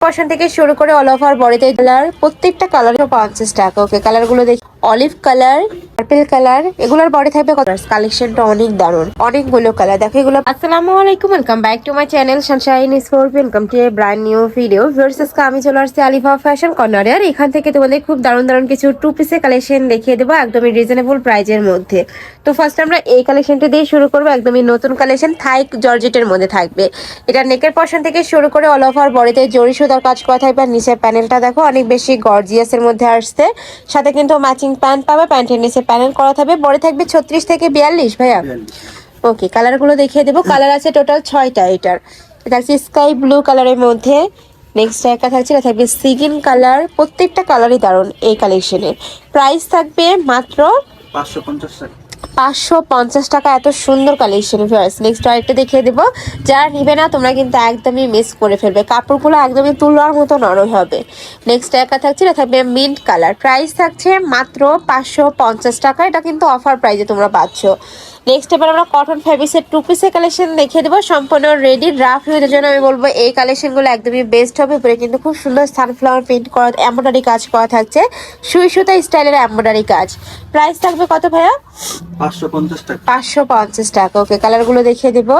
পশন থেকে শুরু করে অল ওভার বডিতে কালার প্রত্যেকটা কালার পঞ্চাশ টাকা ওকে কালারগুলো দেখি। অলিভ কালার পার্পেল কালার এগুলোর বডি থাকবে কত? কালেকশনটা অনেক দারুণ, অনেকগুলো কালার দেখো এগুলো আসসালামু আলাইকুম welcome back to my channel sunshine sport welcome to a brand new video versus আমি চলে আসছি আলিফা ফ্যাশন কর্নারে আর এখান থেকে তোমাদের খুব দারুণ দারুণ কিছু টু পিসের কালেকশন দেখিয়ে দেবো একদমই রিজনেবল প্রাইজের মধ্যে। তো ফার্স্ট আমরা এই কালেকশনটা দিয়ে শুরু করব, একদমই নতুন কালেকশন থাই জর্জেটের মধ্যে থাকবে। এটা নেকের পশন থেকে শুরু করে অল ওভার বডিতে জরি সুতার কাজ করা থাকবে। আর নিচের প্যানেলটা দেখো অনেক বেশি গর্জিয়াসের মধ্যে আসছে। সাথে কিন্তু ম্যাচিং প্যান্ট পাবে প্যান্টের নিচে প্যানেল করা থাকবে। বডি থাকবে ছত্রিশ থেকে বিয়াল্লিশ ভাইয়া? ওকে কালারগুলো দেখিয়ে দেবো। কালার আছে টোটাল ছয়টা এটার। এটা আছে স্কাই ব্লু কালারের মধ্যে। নেক্সট একটা থাকছে এটা থাকবে সিগিন কালার প্রত্যেকটা কালারই দারুণ এই কালেকশনের প্রাইস থাকবে মাত্র পাঁচশো পঞ্চাশ টাকা। পাঁচশো পঞ্চাশ টাকা। এত সুন্দর কালেকশন ফিয়ার্স নেক্সট আরেকটা দেখিয়ে দেবো। যারা নিবে না, তোমরা কিন্তু একদমই মিস করে ফেলবে। কাপড়গুলো একদমই তুলার মতো নরম হবে। নেক্সট একা থাকছে, এটা থাকবে মিন্ট কালার প্রাইস থাকছে মাত্র পাঁচশো পঞ্চাশ টাকা। এটা কিন্তু অফার প্রাইসে তোমরা পাচ্ছ। নেক্সট এবার আমরা কটন ফ্যাব্রিক্সের টু পিসের কালেকশন দেখিয়ে দেবো। সম্পূর্ণ রেডি রাফ ইউজের জন্য আমি বলব এই কালেকশনগুলো একদমই বেস্ট হবে। উপরে কিন্তু খুব সুন্দর সানফ্লাওয়ার প্রিন্ট করা এমব্রয়ডারি কাজ করা থাকছে। সুই সুতা স্টাইলের এমব্রয়ডারি কাজ। প্রাইস থাকবে কত ভাইয়া? পাঁচশো পঞ্চাশ টাকা। পাঁচশো পঞ্চাশ টাকা। ওকে কালারগুলো দেখিয়ে দেবো।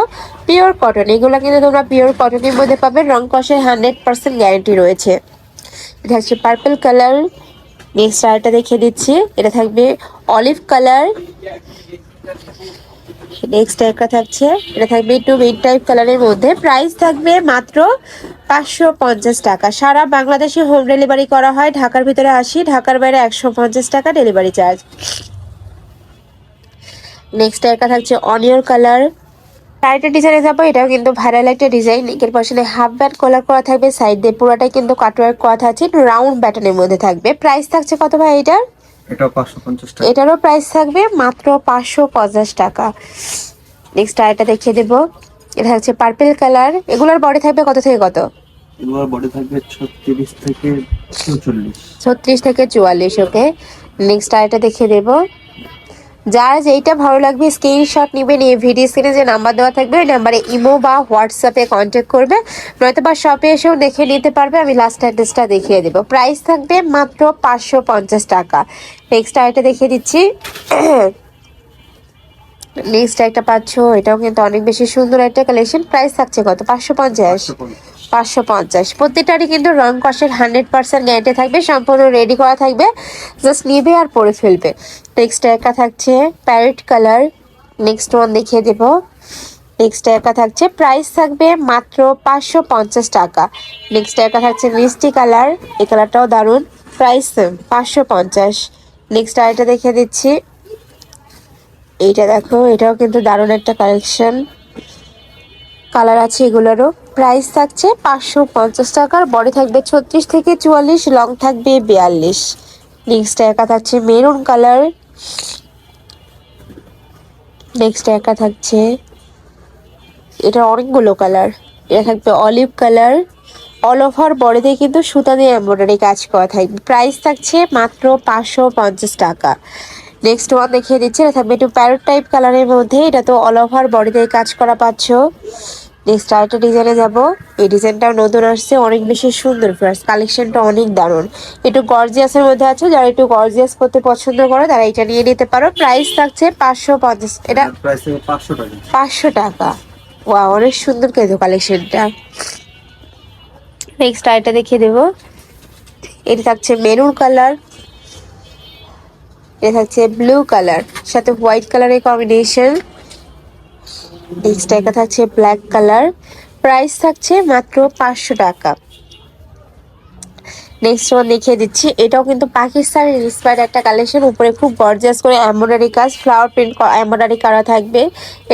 পিওর কটন এগুলো কিন্তু তোমরা পিওর কটনের মধ্যে পাবে। রং কষের হান্ড্রেড পার্সেন্ট গ্যারেন্টি রয়েছে। এটা হচ্ছে পার্পল কালার নেক্সট আরেকটা দেখিয়ে দিচ্ছি। এটা থাকবে অলিভ কালার নেক্সট একটা থাকছে। এটা থাকবে একটু মিড টাইপ কালারের মধ্যে। প্রাইস থাকবে মাত্র পাঁচশো পঞ্চাশ টাকা। সারা বাংলাদেশে হোম ডেলিভারি করা হয়। ঢাকার ভিতরে আসি, ঢাকার বাইরে একশো পঞ্চাশ টাকা ডেলিভারি চার্জ নেক্সট একটা থাকছে অনিয়র কালার আরেকটা ডিজাইনে যাব, এটাও কিন্তু ভাইরাল একটা ডিজাইন এর পাশে হাফ ব্যাট কলার করা থাকবে। সাইড দিয়ে পুরোটাই কিন্তু কাটওয়ার্ক করা থাকছে। রাউন্ড ব্যাটনের মধ্যে থাকবে। প্রাইস থাকছে কত ভাই এটার? এটাও টাকা। এটারও প্রাইস থাকবে মাত্র পাঁচশো পঞ্চাশ টাকা। নেক্সট আরেকটা দেখিয়ে দেবো। এটা হচ্ছে পার্পেল কালার এগুলোর বডি থাকবে কত থেকে কত? এগুলোর বডি থাকবে ছত্রিশ থেকে চৌচল্লিশ। ছত্রিশ থেকে চুয়াল্লিশ ওকে নেক্সট আরেকটা দেখিয়ে দেবো। যার যেইটা ভালো লাগবে স্ক্রিনশট নিবে, নিয়ে ভিডিও স্ক্রিনে যে নাম্বার দেওয়া থাকবে, ওই নাম্বারে ইমো বা হোয়াটসঅ্যাপে কন্ট্যাক্ট করবে। নয়তো বা শপে এসেও দেখে নিতে পারবে, আমি লাস্ট অ্যাড্রেসটা দেখিয়ে দেবো। প্রাইস থাকবে মাত্র পাঁচশো পঞ্চাশ টাকা। নেক্সট আরেকটা দেখিয়ে দিচ্ছি। নেক্সট একটা পাচ্ছ, এটাও কিন্তু অনেক বেশি সুন্দর একটা কালেকশন প্রাইস থাকছে কত? পাঁচশো পঞ্চাশ। পাঁচশো পঞ্চাশ। প্রত্যেকটারই কিন্তু রং কষের হান্ড্রেড পার্সেন্ট গ্যারান্টি থাকবে, সম্পূর্ণ রেডি করা থাকবে জাস্ট নিবে আর পরে ফেলবে। নেক্সট একা থাকছে প্যারেট কালার নেক্সট ওয়ান দেখিয়ে দেবো। নেক্সট একা থাকছে প্রাইস থাকবে মাত্র পাঁচশো পঞ্চাশ টাকা। নেক্সট একা থাকছে মিষ্টি কালার এই কালারটাও দারুণ প্রাইস পাঁচশো পঞ্চাশ। নেক্সট আরেকটা দেখিয়ে দিচ্ছি। এইটা দেখো, এটাও কিন্তু দারুণ একটা কালেকশন কালার আছে এগুলোরও। প্রাইস থাকছে পাঁচশো পঞ্চাশ টাকার, বডি থাকবে ছত্রিশ থেকে চুয়াল্লিশ, লং থাকবে বিয়াল্লিশ। নেক্সট একা থাকছে মেরুন কালার। নেক্সট একা থাকছে, এটা অনেকগুলো কালার। এটা থাকবে অলিভ কালার। অল ওভার বডিতে কিন্তু সুতা দিয়ে এমব্রয়ডারি কাজ করা থাকবে। প্রাইস থাকছে মাত্র পাঁচশো পঞ্চাশ টাকা। নেক্সট ওয়ান দেখিয়ে দিচ্ছি, এটা থাকবে একটু প্যারট টাইপ কালারের মধ্যে। এটা তো অল ওভার বডিতে কাজ করা পাচ্ছ। নেক্সট আরেকটা ডিজাইনে যাব। এই ডিজাইনটাও নতুন আসছে অনেক বেশি সুন্দর ফার্স্ট কালেকশনটা অনেক দারুণ। একটু গর্জিয়াসের মধ্যে আছে যারা একটু গর্জিয়াস করতে পছন্দ করে তারা এটা নিয়ে নিতে পারো। প্রাইস থাকছে পাঁচশো পঞ্চাশ এটা পাঁচশো টাকা। ওয়া অনেক সুন্দর কিন্তু কালেকশনটা নেক্সট আরেকটা দেখিয়ে দেবো। এটা থাকছে মেরুন কালার এটা থাকছে ব্লু কালার সাথে হোয়াইট কালারের কম্বিনেশন একটা থাকছে ব্ল্যাক কালার প্রাইস থাকছে মাত্র পাঁচশো টাকা। নেক্সট ওয়ান দেখিয়ে দিচ্ছি। এটাও কিন্তু পাকিস্তানের ইন্সপায়ার্ড একটা কালেকশন উপরে খুব গর্জিয়াস করে এমব্রয়ডারি কাজ ফ্লাওয়ার প্রিন্ট এমব্রয়ডারি করা থাকবে।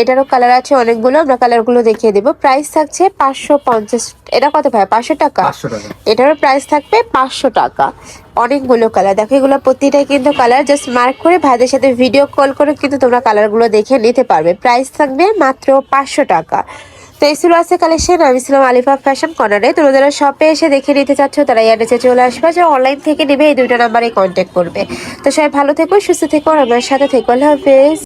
এটারও কালার আছে অনেকগুলো আমরা কালারগুলো দেখিয়ে দেবো। প্রাইস থাকছে পাঁচশো পঞ্চাশ এটা কত ভাই? পাঁচশো টাকা? এটারও প্রাইস থাকবে পাঁচশো টাকা। অনেকগুলো কালার দেখো এগুলো প্রতিটাই কিন্তু কালার জাস্ট মার্ক করে ভাইদের সাথে ভিডিও কল করে কিন্তু তোমরা কালারগুলো দেখে নিতে পারবে। প্রাইস থাকবে মাত্র পাঁচশো টাকা। এই আছে কালেকশন, আমি ছিলাম আলিফা ফ্যাশন কর্নারে। তোমরা যারা শপে এসে দেখে নিতে চাচ্ছ, তারা অ্যাড্রেসে চলে আসবে যারা অনলাইন থেকে নেবে, এই দুটো নাম্বারে কন্ট্যাক্ট করবে। তো সবাই ভালো থেকো, সুস্থ থেকো আমার সাথে থেকো, আল্লাহ হাফেজ।